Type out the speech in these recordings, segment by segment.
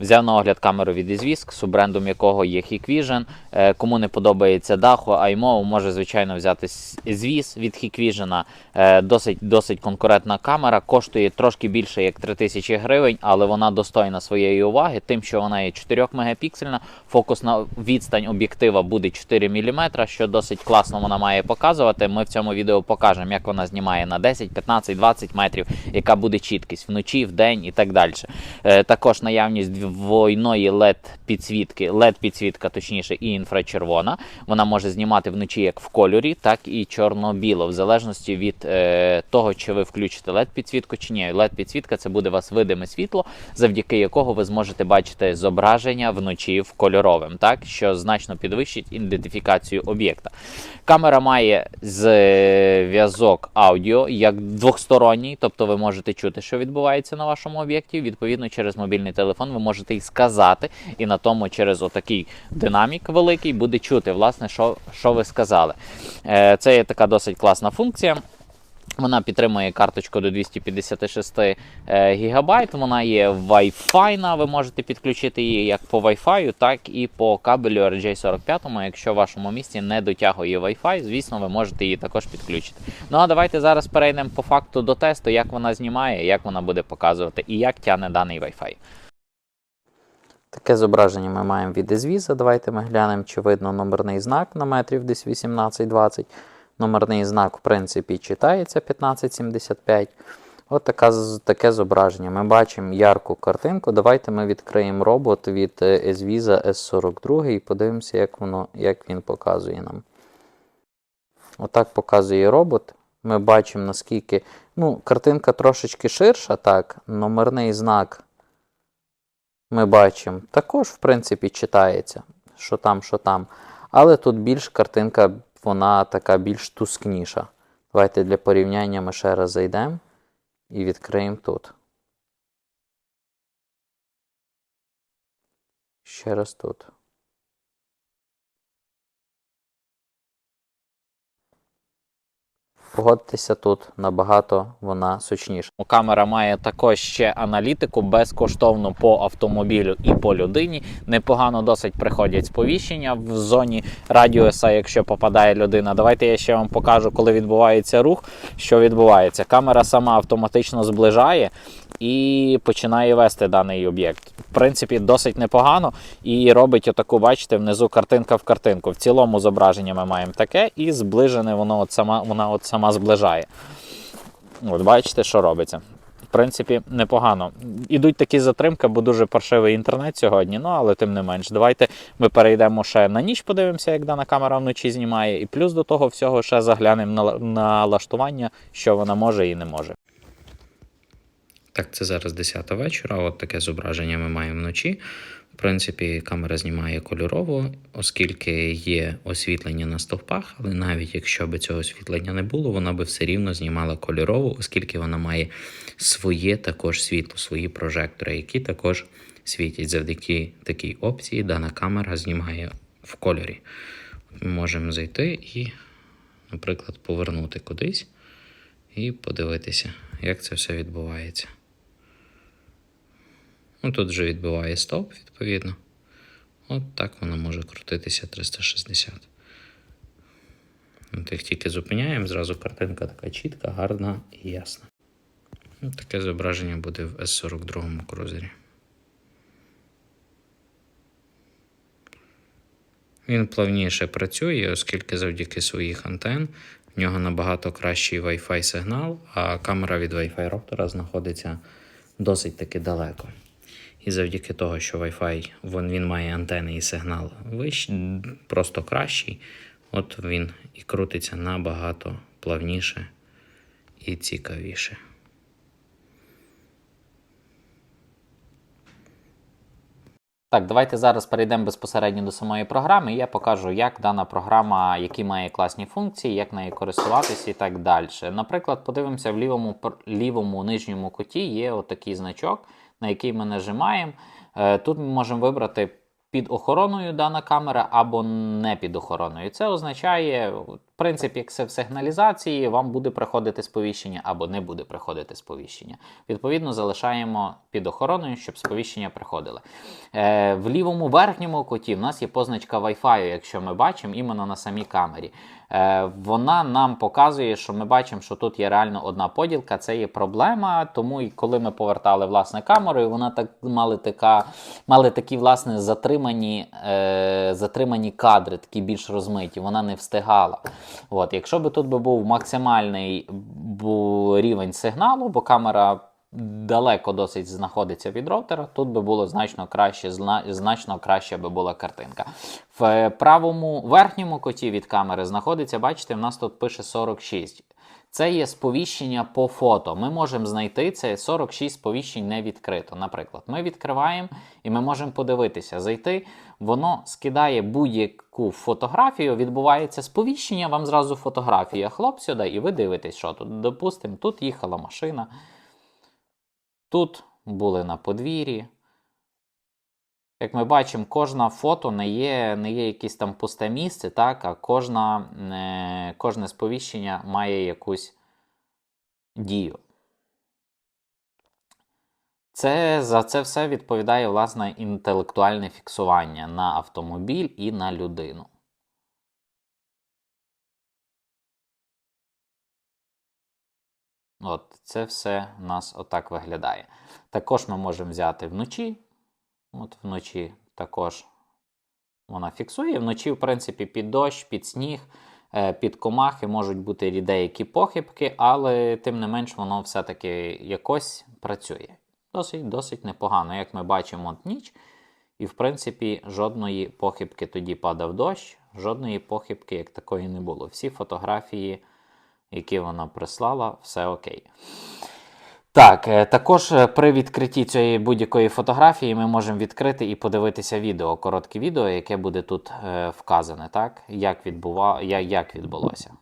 Взяв на огляд камеру від Ізвіск, суббрендом якого є Hikvision. Е, Кому не подобається Даху, iMov, може звичайно взяти звіз від Hikvision. Е, Досить, досить конкурентна камера, коштує трошки більше як 3000 гривень, але вона достойна своєї уваги, тим, що вона є 4 мегапіксельна, фокусна відстань об'єктива буде 4 мм, що досить класно вона має показувати. Ми в цьому відео покажемо, як вона знімає на 10, 15, 20 метрів, яка буде чіткість вночі, вдень і так далі. Е, Також наявність двойної LED підсвітки, LED підсвітка, точніше, і інфрачервона. Вона може знімати вночі як в кольорі, так і чорно-біло, в залежності від е, того, чи ви включите LED підсвітку чи ні. LED підсвітка це буде у вас видиме світло, завдяки якого ви зможете бачити зображення вночі в кольоровим, так що значно підвищить ідентифікацію об'єкта. Камера має зв'язок аудіо як двохсторонній, тобто ви можете чути, що відбувається на вашому об'єкті. Відповідно, через мобільний телефон ви можете і сказати, і на тому через отакий динамік великий буде чути, власне, що, що ви сказали. Е, Це є така досить класна функція. Вона підтримує карточку до 256 е, гігабайт. Вона є Wi-Fi, ви можете підключити її як по Wi-Fi, так і по кабелю RJ45. Якщо в вашому місті не дотягує Wi-Fi, звісно, ви можете її також підключити. Ну а давайте зараз перейдемо по факту до тесту, як вона знімає, як вона буде показувати і як тягне даний Wi-Fi. Таке зображення ми маємо від езвіза. Давайте ми глянемо, чи видно номерний знак на метрів десь 18-20. Номерний знак, в принципі, читається 1575. От така, таке зображення. Ми бачимо ярку картинку. Давайте ми відкриємо робот від е, Esvisa S42 і подивимося, як, воно, як він показує нам. Отак показує робот. Ми бачимо, наскільки. Ну, картинка трошечки ширша, так. Номерний знак ми бачимо, також, в принципі, читається, що там, що там. Але тут більш картинка, вона така більш тускніша. Давайте для порівняння ми ще раз зайдемо і відкриємо тут. Ще раз тут. Погодьтеся, тут набагато вона сочніша. Камера має також ще аналітику безкоштовно по автомобілю і по людині. Непогано досить приходять сповіщення в зоні радіуса, якщо попадає людина. Давайте я ще вам покажу, коли відбувається рух, що відбувається. Камера сама автоматично зближає і починає вести даний об'єкт. В принципі, досить непогано і робить отаку, бачите, внизу картинка в картинку. В цілому зображення ми маємо таке, і зближене воно от сама, вона от сама зближає. От бачите, що робиться. В принципі, непогано. Ідуть такі затримки, бо дуже паршивий інтернет сьогодні, ну але тим не менш. Давайте ми перейдемо ще на ніч, подивимося, як дана камера вночі знімає. І плюс до того всього ще заглянемо на, на лаштування, що вона може і не може. Так, це зараз 10 вечора. От таке зображення ми маємо вночі. В принципі, камера знімає кольорово, оскільки є освітлення на стовпах, але навіть якщо б цього освітлення не було, вона би все рівно знімала кольорово, оскільки вона має своє також світло, свої прожектори, які також світять. Завдяки такій опції дана камера знімає в кольорі. Ми можемо зайти і, наприклад, повернути кудись і подивитися, як це все відбувається. Ну, тут вже відбиває стоп, відповідно. От так воно може крутитися 360. От як тільки зупиняємо, зразу картинка така чітка, гарна і ясна. Таке зображення буде в S42 крузері. Він плавніше працює, оскільки завдяки своїх антен в нього набагато кращий Wi-Fi сигнал, а камера від Wi-Fi роутера знаходиться досить таки далеко. І завдяки того, що Wi-Fi він, він має антени і сигнал вищий, просто кращий, от він і крутиться набагато плавніше і цікавіше. Так, давайте зараз перейдемо безпосередньо до самої програми. І я покажу, як дана програма, які має класні функції, як нею користуватися і так далі. Наприклад, подивимося в лівому лівому нижньому куті є отакий значок, на який ми нажимаємо. Е, Тут ми можемо вибрати під охороною дана камера або не під охороною. Це означає, принципі, як все в сигналізації, вам буде приходити сповіщення або не буде приходити сповіщення. Відповідно, залишаємо під охороною, щоб сповіщення приходили. Е, в лівому верхньому куті в нас є позначка Wi-Fi, якщо ми бачимо іменно на самій камері. Е, вона нам показує, що ми бачимо, що тут є реально одна поділка, це є проблема. Тому і коли ми повертали власне камерою, вона так мали така, мали такі власне затримані, е, затримані кадри, такі більш розмиті. Вона не встигала. От, якщо би тут би був максимальний рівень сигналу, бо камера далеко досить знаходиться від роутера, тут би було значно краще, зна- значно краще би була картинка. В правому верхньому коті від камери знаходиться, бачите, в нас тут пише 46. Це є сповіщення по фото. Ми можемо знайти це 46 сповіщень не відкрито. Наприклад, ми відкриваємо і ми можемо подивитися, зайти. Воно скидає будь-яку фотографію, відбувається сповіщення, вам зразу фотографія. Хлоп сюди, і ви дивитесь, що тут. Допустимо, тут їхала машина. Тут були на подвір'ї. Як ми бачимо, кожна фото не є, не є якесь там пусте місце, так, а кожна, е, кожне сповіщення має якусь дію. Це, за це все відповідає власне інтелектуальне фіксування на автомобіль і на людину. От, це все у нас отак виглядає. Також ми можемо взяти вночі. От вночі також вона фіксує. Вночі, в принципі, під дощ, під сніг, е, під комахи можуть бути деякі похибки, але тим не менш воно все-таки якось працює. Досить, досить непогано. Як ми бачимо, ніч. І, в принципі, жодної похибки тоді падав дощ, жодної похибки як такої не було. Всі фотографії, які вона прислала, все окей. Так, е, також е, при відкритті цієї будь-якої фотографії ми можемо відкрити і подивитися відео, коротке відео, яке буде тут е, вказане, так? Як, відбува... як відбулося.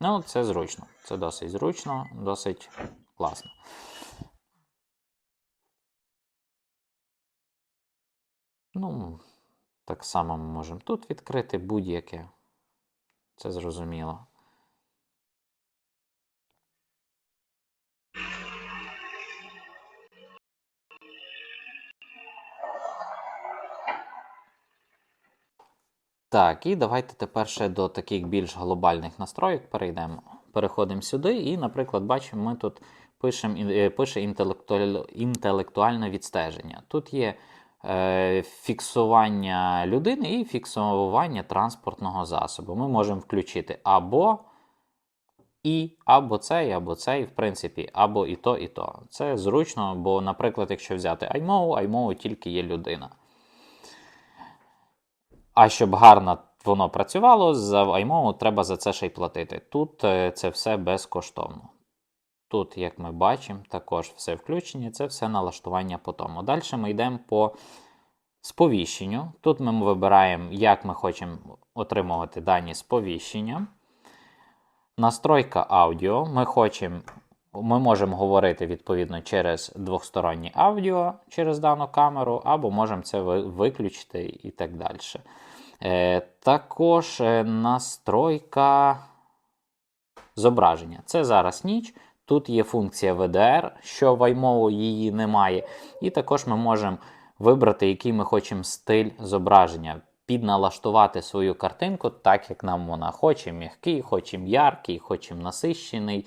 Ну, це зручно. Це досить зручно, досить класно. Ну, так само ми можемо тут відкрити будь-яке. Це зрозуміло. Так, і давайте тепер ще до таких більш глобальних настроїк перейдемо. Переходимо сюди, і, наприклад, бачимо, ми тут пишемо, е, пише інтелектуаль, інтелектуальне відстеження. Тут є е, фіксування людини і фіксування транспортного засобу. Ми можемо включити або і, або цей, або цей, в принципі, або і то, і то. Це зручно, бо, наприклад, якщо взяти iMovie, iMovie тільки є людина. А щоб гарно воно працювало, за iMovie треба за це ще й платити. Тут е, це все безкоштовно. Тут, як ми бачимо, також все включені, це все налаштування по тому. Далі ми йдемо по сповіщенню. Тут ми вибираємо, як ми хочемо отримувати дані сповіщення. Настройка аудіо. Ми хочемо, ми можемо говорити відповідно через двостороннє аудіо через дану камеру, або можемо це виключити і так далі. Е, також е, настройка зображення. Це зараз ніч. Тут є функція VDR, що в її немає. І також ми можемо вибрати, який ми хочемо стиль зображення, підналаштувати свою картинку так, як нам вона хоче. М'який, хочемо яркий, хочемо насищений.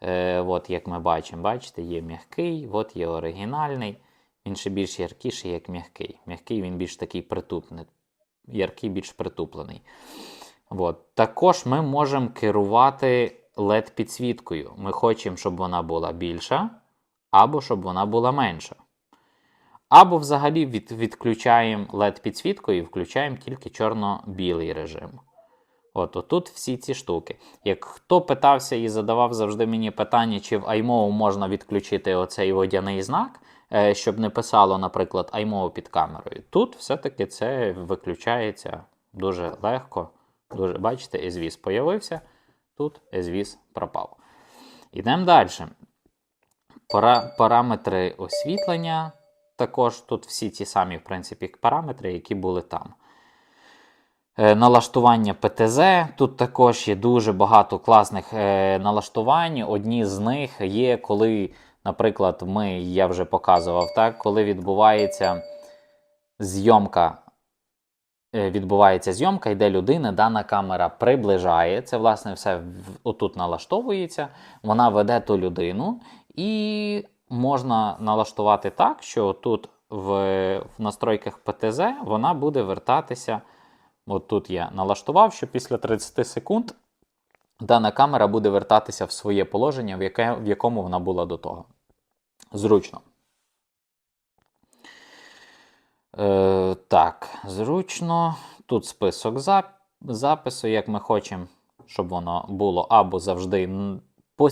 Е, от як ми бачимо, бачите, є м'який, от є оригінальний. Він ще більш яркіший, як м'який. М'який він більш такий притупний, яркий більш притуплений. От. Також ми можемо керувати LED-підсвіткою. Ми хочемо, щоб вона була більша, або щоб вона була менша. Або взагалі від, відключаємо LED-підсвітку і включаємо тільки чорно-білий режим. От отут всі ці штуки. Як хто питався і задавав завжди мені питання, чи в iMovie можна відключити оцей водяний знак, щоб не писало, наприклад, iMovie під камерою. Тут все-таки це виключається дуже легко. Дуже, бачите, езвіз появився, тут езвіз пропав. Ідемо далі. Пара, параметри освітлення. Також тут всі ті самі, в принципі, параметри, які були там. Е, Налаштування ПТЗ. Тут також є дуже багато класних е, налаштувань. Одні з них є, коли, наприклад, ми, я вже показував, так, коли відбувається зйомка. е, Відбувається зйомка, йде людина, дана камера приближає. Це, власне, все отут налаштовується. Вона веде ту людину, і можна налаштувати так, що тут в, в настройках ПТЗ вона буде вертатися. От тут я налаштував, що після 30 секунд дана камера буде вертатися в своє положення, в, яке, в якому вона була до того. Зручно. Е, так, зручно. Тут список зап- запису, як ми хочемо, щоб воно було або завжди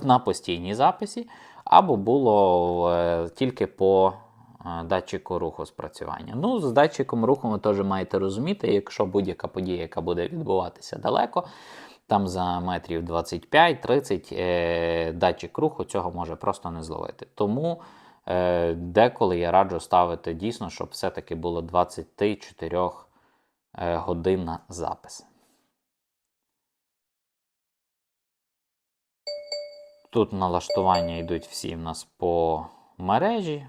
на постійній записі, або було е, тільки по е, датчику руху спрацювання. Ну, з датчиком руху ви теж маєте розуміти, якщо будь-яка подія, яка буде відбуватися далеко, там за метрів 25-30 е, датчик руху цього може просто не зловити. Тому е, деколи я раджу ставити дійсно, щоб все-таки було 24 е, годинна запис. Тут налаштування йдуть всі в нас по мережі.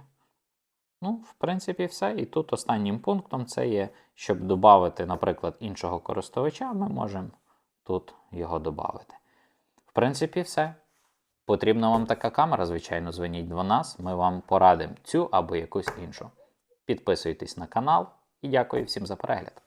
Ну, в принципі, все. І тут останнім пунктом це є, щоб додати, наприклад, іншого користувача, ми можемо тут його додати. В принципі, все. Потрібна вам така камера, звичайно, дзвоніть до нас, ми вам порадимо цю або якусь іншу. Підписуйтесь на канал і дякую всім за перегляд.